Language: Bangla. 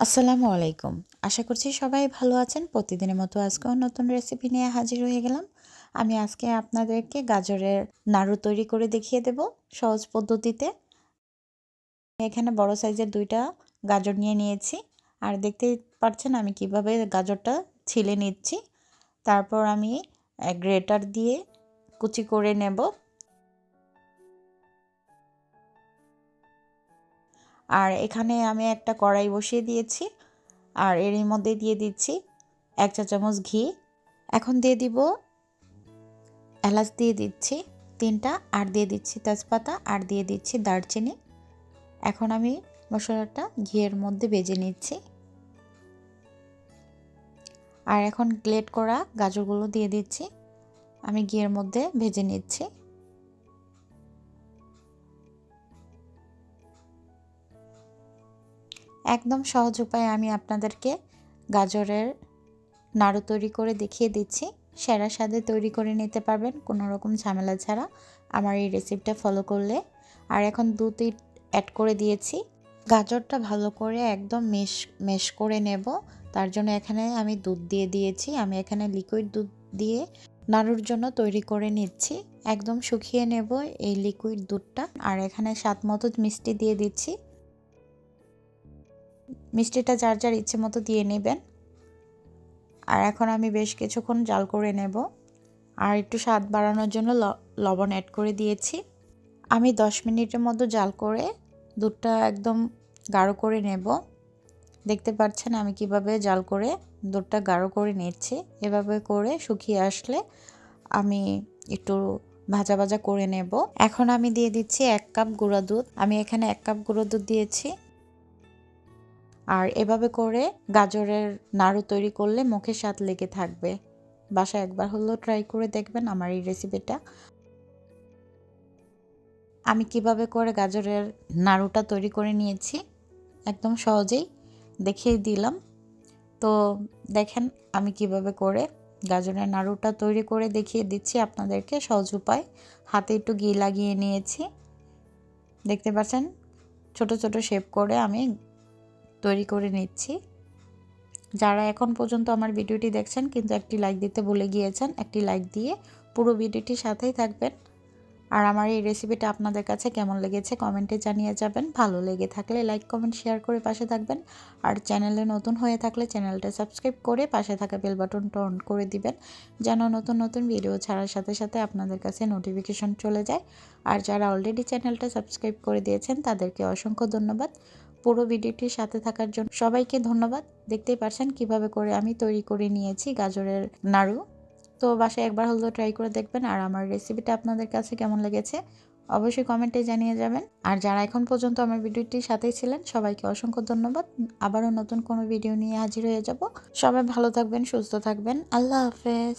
আসসালামু আলাইকুম। আশা করছি সবাই ভালো আছেন। প্রতিদিনের মতো আজকেও নতুন রেসিপি নিয়ে হাজির হয়ে গেলাম। আমি আজকে আপনাদেরকে গাজরের নাড়ু তৈরি করে দেখিয়ে দেব সহজ পদ্ধতিতে। এখানে বড় সাইজের দুইটা গাজর নিয়ে নিয়েছি। আর দেখতেই পাচ্ছেন আমি কীভাবে গাজরটা ছিলে নিচ্ছি। তারপর আমি গ্রেটার দিয়ে কুচি করে নেব। আর এখানে আমি একটা কড়াই বসিয়ে দিয়েছি আর এর মধ্যে দিয়ে দিচ্ছি এক চা চামচ ঘি। এখন দিয়ে দিব এলাচ দিয়ে দিচ্ছি তিনটা আর দিয়ে দিচ্ছি তেজপাতা আর দিয়ে দিচ্ছি দারচিনি। এখন আমি মশলাটা ঘিয়ের মধ্যে ভেজে নিচ্ছি। আর এখন গ্লেট করা গাজরগুলো দিয়ে দিচ্ছি। আমি ঘিয়ের মধ্যে ভেজে নিচ্ছি। একদম সহজ উপায়ে আমি আপনাদেরকে গাজরের নাড়ু তৈরি করে দেখিয়ে দিচ্ছি। সেরা স্বাদে তৈরি করে নিতে পারবেন, কোনো রকম ঝামেলা ছাড়া। আমার এই রেসিপিটা ফলো করলে। আর এখন দুধ অ্যাড করে দিয়েছি। গাজরটা ভালো করে একদম মেশ মেশ করে নেব। তার জন্য এখানে আমি দুধ দিয়ে দিয়েছি। আমি এখানে লিকুইড দুধ দিয়ে নাড়ুর জন্য তৈরি করে নিচ্ছি। একদম শুকিয়ে নেব এই লিকুইড দুধটা। আর এখানে স্বাদ মতো মিষ্টি দিয়ে দিচ্ছি। মিষ্টিটা যার যার ইচ্ছে মতো দিয়ে নেবেন। আর এখন আমি বেশ কিছুক্ষণ জাল করে নেব। আর একটু স্বাদ বাড়ানোর জন্য লবণ অ্যাড করে দিয়েছি। আমি দশ মিনিটের মতো জাল করে দুধটা একদম গাঢ় করে নেব। দেখতে পাচ্ছেন আমি কীভাবে জাল করে দুধটা গাঢ় করে নিচ্ছি। এভাবে করে শুকিয়ে আসলে আমি একটু ভাজা ভাজা করে নেব। এখন আমি দিয়ে দিচ্ছি এক কাপ গুঁড়া দুধ। আমি এখানে এক কাপ গুঁড়ো দুধ দিয়েছি। আর এভাবে করে গাজরের নাড়ু তৈরি করলে মুখে স্বাদ লেগে থাকবে। বাসা একবার হলেও ট্রাই করে দেখবেন আমার এই রেসিপিটা আমি কীভাবে করে গাজরের নাড়ুটা তৈরি করে নিয়েছি, একদম সহজেই দেখিয়ে দিলাম। তো দেখেন আমি কীভাবে করে গাজরের নাড়ুটা তৈরি করে দেখিয়ে দিচ্ছি আপনাদেরকে সহজ উপায়। হাতে একটু ঘি লাগিয়ে নিয়েছি। দেখতে পাচ্ছেন? ছোট ছোট শেপ করে আমি তৈরি করে নিচ্ছি। যারা এখন পর্যন্ত আমার ভিডিওটি দেখছেন, কিন্তু একটি লাইক দিতে ভুলে গিয়েছেন, একটি লাইক দিয়ে পুরো ভিডিওটির সাথেই থাকবেন। আর আমার এই রেসিপিটা আপনাদের কাছে কেমন লেগেছে কমেন্টে জানিয়ে যাবেন। ভালো লেগে থাকলে লাইক কমেন্ট শেয়ার করে পাশে থাকবেন। আর চ্যানেলে নতুন হয়ে থাকলে চ্যানেলটা সাবস্ক্রাইব করে পাশে থাকা বেল বাটনটা অন করে দিবেন, যেন নতুন নতুন ভিডিও ছাড়ার সাথে সাথে আপনাদের কাছে নোটিফিকেশন চলে যায়। আর যারা অলরেডি চ্যানেলটা সাবস্ক্রাইব করে দিয়েছেন, তাদেরকে অসংখ্য ধন্যবাদ। পুরো ভিডিওটির সাথে থাকার জন্য সবাইকে ধন্যবাদ। দেখতেই পারছেন কীভাবে করে আমি তৈরি করে নিয়েছি গাজরের নাড়ু। তো বাসায় একবার হলেও ট্রাই করে দেখবেন আর আমার রেসিপিটা আপনাদের কাছে কেমন লেগেছে অবশ্যই কমেন্টে জানিয়ে যাবেন। আর যারা এখন পর্যন্ত আমার ভিডিওটির সাথেই ছিলেন, সবাইকে অসংখ্য ধন্যবাদ। আবারও নতুন কোনো ভিডিও নিয়ে হাজির হয়ে যাব। সবাই ভালো থাকবেন, সুস্থ থাকবেন। আল্লাহ হাফেজ।